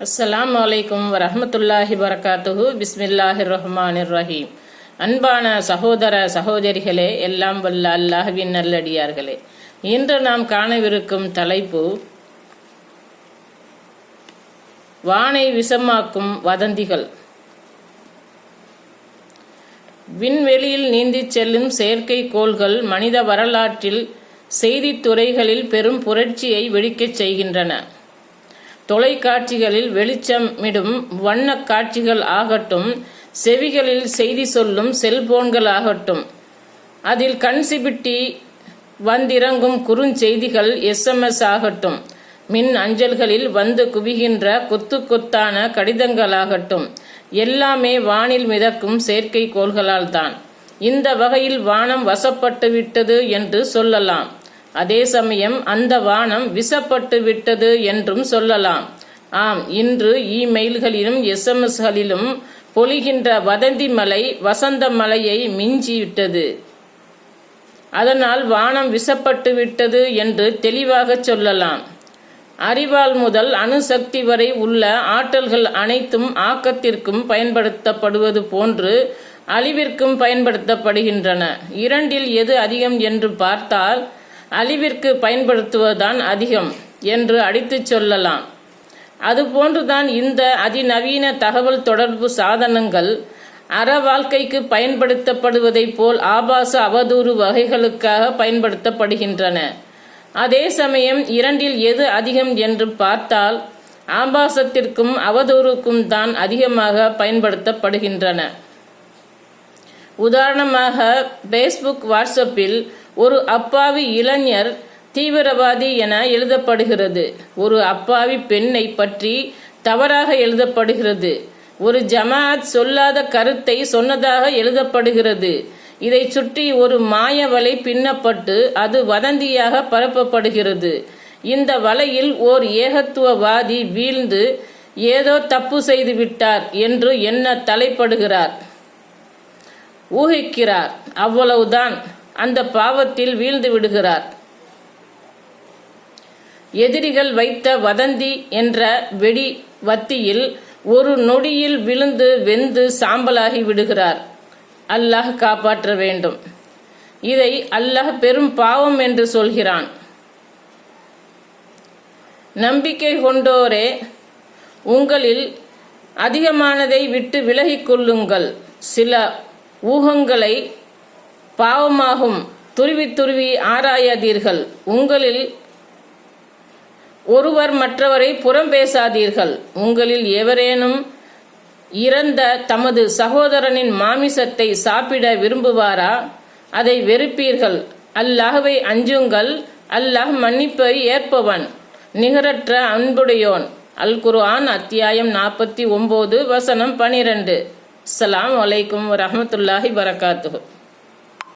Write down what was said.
அஸ்லாம் அலைக்கும் வரமத்துல்லாஹி வரகாத்துஹு பிஸ்மில்லாஹி ரஹ்மான் ரஹீம் அன்பான சகோதர சகோதரிகளே எல்லாம் வல்ல அல்லாஹ்வின் நல்லடியார்களே. இன்று நாம் காணவிருக்கும் தலைப்பு வானை விஷமாக்கும் வதந்திகள். விண்வெளியில் நீந்திச் செல்லும் செயற்கைக்கோள்கள் மனித வரலாற்றில் செய்தித் துறைகளில் பெரும் புரட்சியை வெடிக்கச் செய்கின்றன. தொலைக்காட்சிகளில் வெளிச்சமிடும் வண்ணக் காட்சிகள் ஆகட்டும் செவிகளில் செய்தி சொல்லும் செல்போன்கள் ஆகட்டும் அதில் கண் சிபிட்டி வந்திறங்கும் குறுஞ்செய்திகள் எஸ்எம்எஸ் ஆகட்டும். மின் அஞ்சல்களில் வந்து குவிகின்ற கொத்து கொத்தான கடிதங்களாகட்டும். எல்லாமே வானில் மிதக்கும் செயற்கைக்கோள்களால் தான் இந்த வகையில் வானம் வசப்பட்டு விட்டது என்று சொல்லலாம். அதே சமயம் அந்த வானம் விசப்பட்டு விட்டது என்றும் சொல்லலாம். ஆம் இன்று இமெயில்களிலும் எஸ்எம்எஸ்களிலும் பொழிகின்ற வதந்தி மலை வசந்த மலையை மிஞ்சி விட்டது அதனால் வானம் விசப்பட்டு விட்டது என்று தெளிவாக சொல்லலாம். அறிவால் முதல் அணுசக்தி வரை உள்ள ஆற்றல்கள் அனைத்தும் ஆக்கத்திற்கும் பயன்படுத்தப்படுவது போன்று அழிவிற்கும் பயன்படுத்தப்படுகின்றன. இரண்டில் எது அதிகம் என்று பார்த்தால் அழிவிற்கு பயன்படுத்துவதுதான் அதிகம் என்று அடித்துச் சொல்லலாம். அதுபோன்றுதான் இந்த அதிநவீன தகவல் தொடர்பு சாதனங்கள் அற வாழ்க்கைக்கு பயன்படுத்தப்படுவதைப் போல் ஆபாச அவதூறு வகைகளுக்காக பயன்படுத்தப்படுகின்றன. அதே சமயம் இரண்டில் எது அதிகம் என்று பார்த்தால் ஆபாசத்திற்கும் அவதூறுக்கும் தான் அதிகமாக பயன்படுத்தப்படுகின்றன. உதாரணமாக ஃபேஸ்புக் வாட்ஸ்அப்பில் ஒரு அப்பாவி இளைஞர் தீவிரவாதி என எழுதப்படுகிறது. ஒரு அப்பாவி பெண்ணை பற்றி தவறாக எழுதப்படுகிறது. ஒரு ஜமாஅத் சொல்லாத கருத்தை சொன்னதாக எழுதப்படுகிறது. இதை சுற்றி ஒரு மாய வலை பின்னப்பட்டு அது வதந்தியாக பரப்பப்படுகிறது. இந்த வலையில் ஓர் ஏகத்துவவாதி வீழ்ந்து ஏதோ தப்பு செய்து விட்டார் என்று என்ன தலைப்படுகிறார்? ஊகிக்கிறார். அவ்வளவுதான். அந்த பாவத்தில் வீழ்ந்து விடுகிறார். எதிரிகள் வைத்த வதந்தி என்ற வெடி வத்தியில் ஒரு நொடியில் விழுந்து வெந்து சாம்பலாகி விடுகிறார். அல்லாஹ் காப்பாற்ற வேண்டும். இதை அல்லாஹ் பெரும் பாவம் என்று சொல்கிறான். நம்பிக்கை கொண்டோரே உங்களில் அதிகமானதை விட்டு விலகிக் கொள்ளுங்கள். சில ஊகங்களை பாவமாகும். துருவி துருவி ஆராயாதீர்கள். உங்களில் ஒருவர் மற்றவரை புறம் பேசாதீர்கள். உங்களில் எவரேனும் இறந்த தமது சகோதரனின் மாமிசத்தை சாப்பிட விரும்புவாரா? அதை வெறுப்பீர்கள். அல்லாஹ்வை அஞ்சுங்கள். அல்லாஹ் மன்னிப்பை ஏற்பவன். நிகரற்ற அன்புடையோன். அல் குர்ஆன் அத்தியாயம் நாற்பத்தி ஒம்பது வசனம் பனிரெண்டு. அஸ்ஸலாமு அலைக்கும் வரமத்துல்லாஹி வரகாத்து